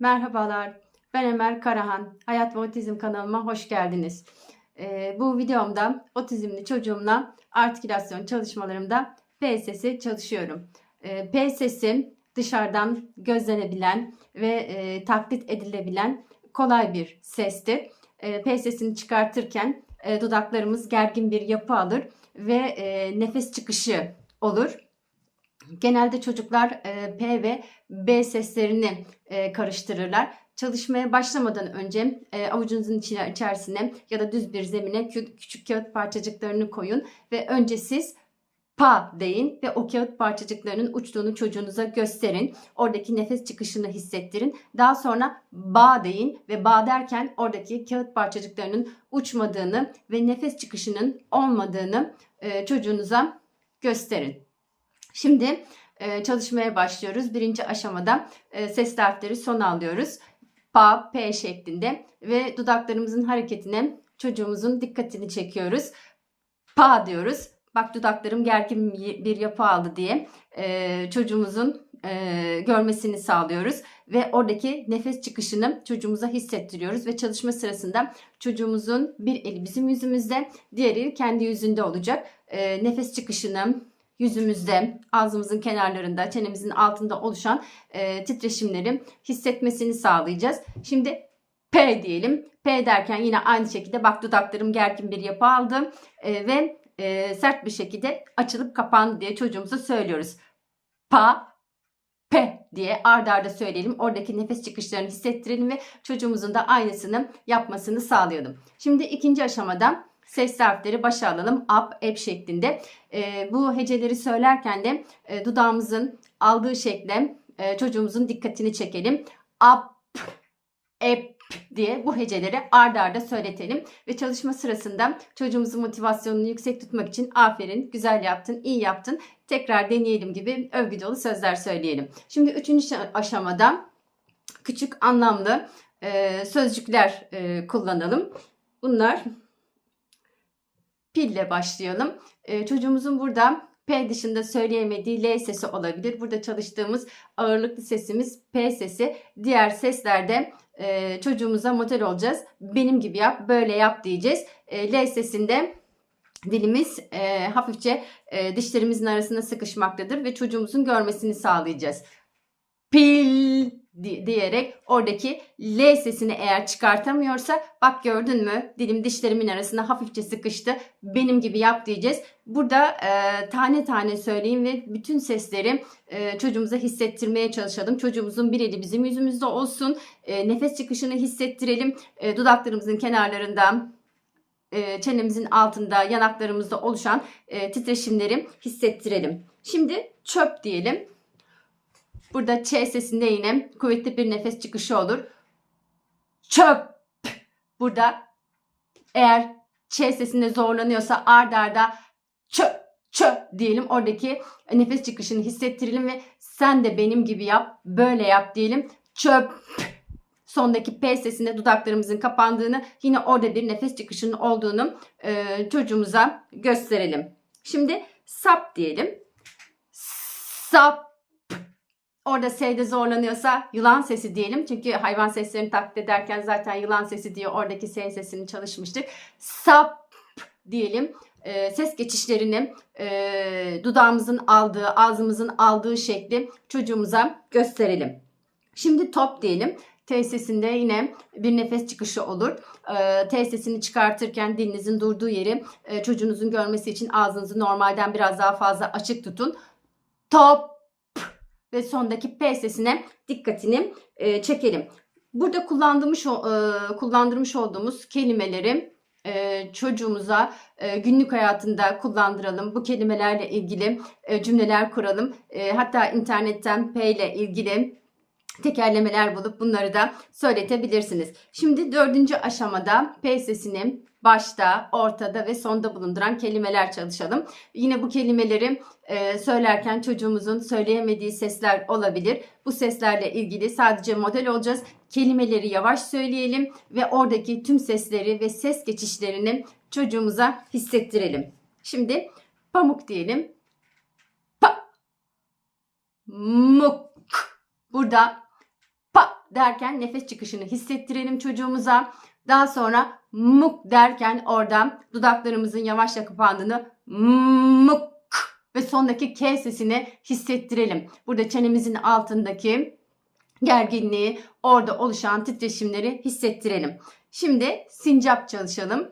Merhabalar, ben Ömer Karahan. Hayat ve Otizm kanalıma hoş geldiniz. Ee, bu videomda otizmli çocuğumla artikülasyon çalışmalarımda PSS'i çalışıyorum. Ee, PSS'i dışarıdan gözlenebilen ve e, taklit edilebilen kolay bir sestir. E, PSS'ini çıkartırken e, dudaklarımız gergin bir yapı alır ve e, nefes çıkışı olur. Genelde çocuklar e, P ve B seslerini e, karıştırırlar. Çalışmaya başlamadan önce e, avucunuzun içine, içerisine ya da düz bir zemine kü- küçük kağıt parçacıklarını koyun ve önce siz pa deyin ve o kağıt parçacıklarının uçtuğunu çocuğunuza gösterin. Oradaki nefes çıkışını hissettirin. Daha sonra ba deyin ve ba derken oradaki kağıt parçacıklarının uçmadığını ve nefes çıkışının olmadığını e, çocuğunuza gösterin. Şimdi e, çalışmaya başlıyoruz. Birinci aşamada e, ses harfleri son alıyoruz. Pa, P şeklinde ve dudaklarımızın hareketine çocuğumuzun dikkatini çekiyoruz. Pa diyoruz. Bak dudaklarım gergin bir yapı aldı diye e, çocuğumuzun e, görmesini sağlıyoruz ve oradaki nefes çıkışını çocuğumuza hissettiriyoruz ve çalışma sırasında çocuğumuzun bir eli bizim yüzümüzde, diğeri kendi yüzünde olacak. E, nefes çıkışını yüzümüzde, ağzımızın kenarlarında, çenemizin altında oluşan e, titreşimleri hissetmesini sağlayacağız. Şimdi P diyelim. P derken yine aynı şekilde bak dudaklarım gergin bir yapı aldı e, ve e, sert bir şekilde açılıp kapandı diye çocuğumuza söylüyoruz. Pa, P diye ardarda arda söyleyelim. Oradaki nefes çıkışlarını hissettirelim ve çocuğumuzun da aynısını yapmasını sağlayalım. Şimdi ikinci aşamada ses harfleri başa alalım. Up, ep şeklinde. E, bu heceleri söylerken de e, dudağımızın aldığı şekle e, çocuğumuzun dikkatini çekelim. Up, ep diye bu heceleri ardarda arda söyletelim ve çalışma sırasında çocuğumuzun motivasyonunu yüksek tutmak için aferin, güzel yaptın, iyi yaptın, tekrar deneyelim gibi övgü dolu sözler söyleyelim. Şimdi üçüncü aşamada küçük anlamlı e, sözcükler e, kullanalım. Bunlar pille başlayalım. E, çocuğumuzun burada P dışında söyleyemediği L sesi olabilir. Burada çalıştığımız ağırlıklı sesimiz P sesi. Diğer seslerde e, çocuğumuza model olacağız. Benim gibi yap, böyle yap diyeceğiz. E, L sesinde dilimiz e, hafifçe e, dişlerimizin arasında sıkışmaktadır ve çocuğumuzun görmesini sağlayacağız. Pil diyerek oradaki L sesini eğer çıkartamıyorsa bak gördün mü dilim dişlerimin arasında hafifçe sıkıştı benim gibi yap diyeceğiz. Burada e, tane tane söyleyin ve bütün sesleri e, çocuğumuza hissettirmeye çalışalım. Çocuğumuzun bir eli bizim yüzümüzde olsun. E, nefes çıkışını hissettirelim. E, dudaklarımızın kenarlarında e, çenemizin altında yanaklarımızda oluşan e, titreşimleri hissettirelim. Şimdi çöp diyelim. Burada Ç sesinde yine kuvvetli bir nefes çıkışı olur. Çöp. Burada eğer Ç sesinde zorlanıyorsa ard arda çöp çöp diyelim. Oradaki nefes çıkışını hissettirelim ve sen de benim gibi yap, böyle yap diyelim. Çöp. Sondaki P sesinde dudaklarımızın kapandığını, yine orada bir nefes çıkışının olduğunu e, çocuğumuza gösterelim. Şimdi sap diyelim. Sap Orada S'de zorlanıyorsa yılan sesi diyelim. Çünkü hayvan seslerini taklit ederken zaten yılan sesi diye oradaki S sesini çalışmıştık. Sap diyelim. E, ses geçişlerini e, dudağımızın aldığı, ağzımızın aldığı şekli çocuğumuza gösterelim. Şimdi top diyelim. T sesinde yine bir nefes çıkışı olur. E, T sesini çıkartırken dilinizin durduğu yeri e, çocuğunuzun görmesi için ağzınızı normalden biraz daha fazla açık tutun. Top ve sondaki P sesine dikkatini e, çekelim. Burada kullandırmış e, kullandırmış olduğumuz kelimeleri e, çocuğumuza e, günlük hayatında kullandıralım. Bu kelimelerle ilgili e, cümleler kuralım. E, hatta internetten P ile ilgili tekerlemeler bulup bunları da söyletebilirsiniz. Şimdi dördüncü aşamada P sesini başta, ortada ve sonda bulunduran kelimeler çalışalım. Yine bu kelimeleri e, söylerken çocuğumuzun söyleyemediği sesler olabilir. Bu seslerle ilgili sadece model olacağız. Kelimeleri yavaş söyleyelim ve oradaki tüm sesleri ve ses geçişlerini çocuğumuza hissettirelim. Şimdi pamuk diyelim. Pa. Muk. Burada derken nefes çıkışını hissettirelim çocuğumuza. Daha sonra muk derken oradan dudaklarımızın yavaşça kapandığını muk ve sondaki K sesini hissettirelim. Burada çenemizin altındaki gerginliği, orada oluşan titreşimleri hissettirelim. Şimdi sincap çalışalım.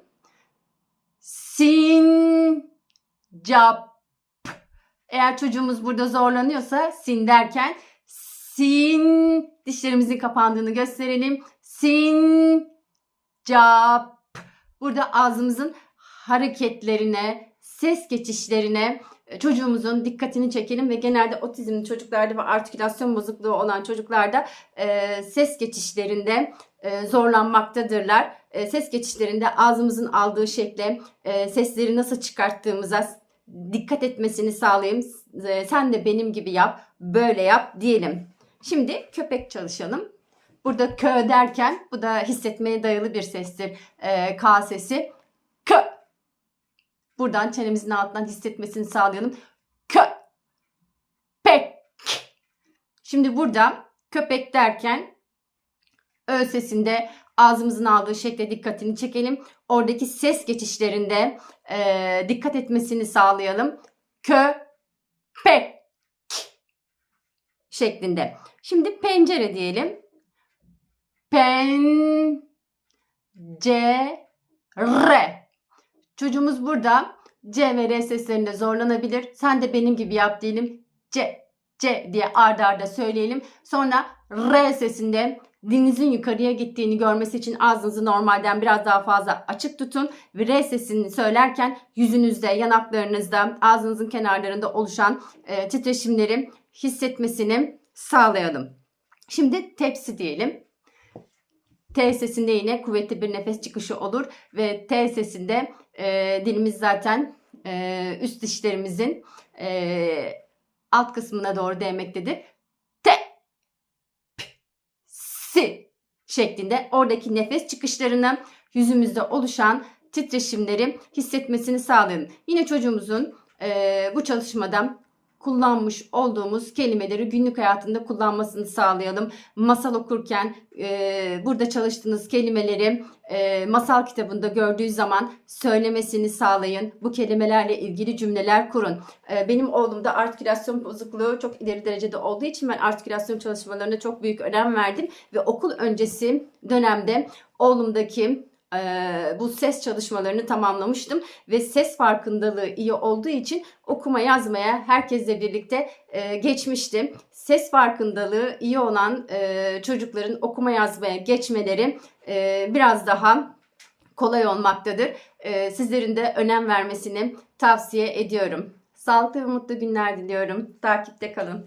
Sincap. Eğer çocuğumuz burada zorlanıyorsa sin derken sin dişlerimizin kapandığını gösterelim. Sin cap. Burada ağzımızın hareketlerine, ses geçişlerine e, çocuğumuzun dikkatini çekelim ve genelde otizmli çocuklarda ve artikülasyon bozukluğu olan çocuklarda e, ses geçişlerinde e, zorlanmaktadırlar. E, ses geçişlerinde ağzımızın aldığı şekle e, sesleri nasıl çıkarttığımıza dikkat etmesini sağlayayım. E, sen de benim gibi yap, böyle yap diyelim. Şimdi köpek çalışalım. Burada kö derken bu da hissetmeye dayalı bir sestir. E, K sesi. Kö. Buradan çenemizin altından hissetmesini sağlayalım. Kö. Pek. Şimdi burada köpek derken ö sesinde ağzımızın aldığı şekle dikkatini çekelim. Oradaki ses geçişlerinde e, dikkat etmesini sağlayalım. Kö. Pek. Şeklinde. Şimdi pencere diyelim. Pen. C. R. Çocuğumuz burada C ve R seslerinde zorlanabilir. Sen de benim gibi yap diyelim. C, C diye ardarda arda söyleyelim. Sonra R sesinde dilinizin yukarıya gittiğini görmesi için ağzınızı normalden biraz daha fazla açık tutun. Ve R sesini söylerken yüzünüzde, yanaklarınızda, ağzınızın kenarlarında oluşan e, titreşimleri hissetmesini sağlayalım. Şimdi tepsi diyelim. T sesinde yine kuvvetli bir nefes çıkışı olur ve T sesinde e, dilimiz zaten e, üst dişlerimizin e, alt kısmına doğru değmektedir. T, Si şeklinde oradaki nefes çıkışlarını yüzümüzde oluşan titreşimleri hissetmesini sağlayın. Yine çocuğumuzun e, bu çalışmada kullanmış olduğumuz kelimeleri günlük hayatında kullanmasını sağlayalım. Masal okurken e, burada çalıştığınız kelimeleri e, masal kitabında gördüğü zaman söylemesini sağlayın. Bu kelimelerle ilgili cümleler kurun. E, benim oğlumda artikülasyon bozukluğu çok ileri derecede olduğu için ben artikülasyon çalışmalarına çok büyük önem verdim ve okul öncesi dönemde oğlumdaki bu ses çalışmalarını tamamlamıştım ve ses farkındalığı iyi olduğu için okuma yazmaya herkesle birlikte geçmiştim. Ses farkındalığı iyi olan çocukların okuma yazmaya geçmeleri biraz daha kolay olmaktadır. Sizlerin de önem vermesini tavsiye ediyorum. Sağlıklı ve mutlu günler diliyorum. Takipte kalın.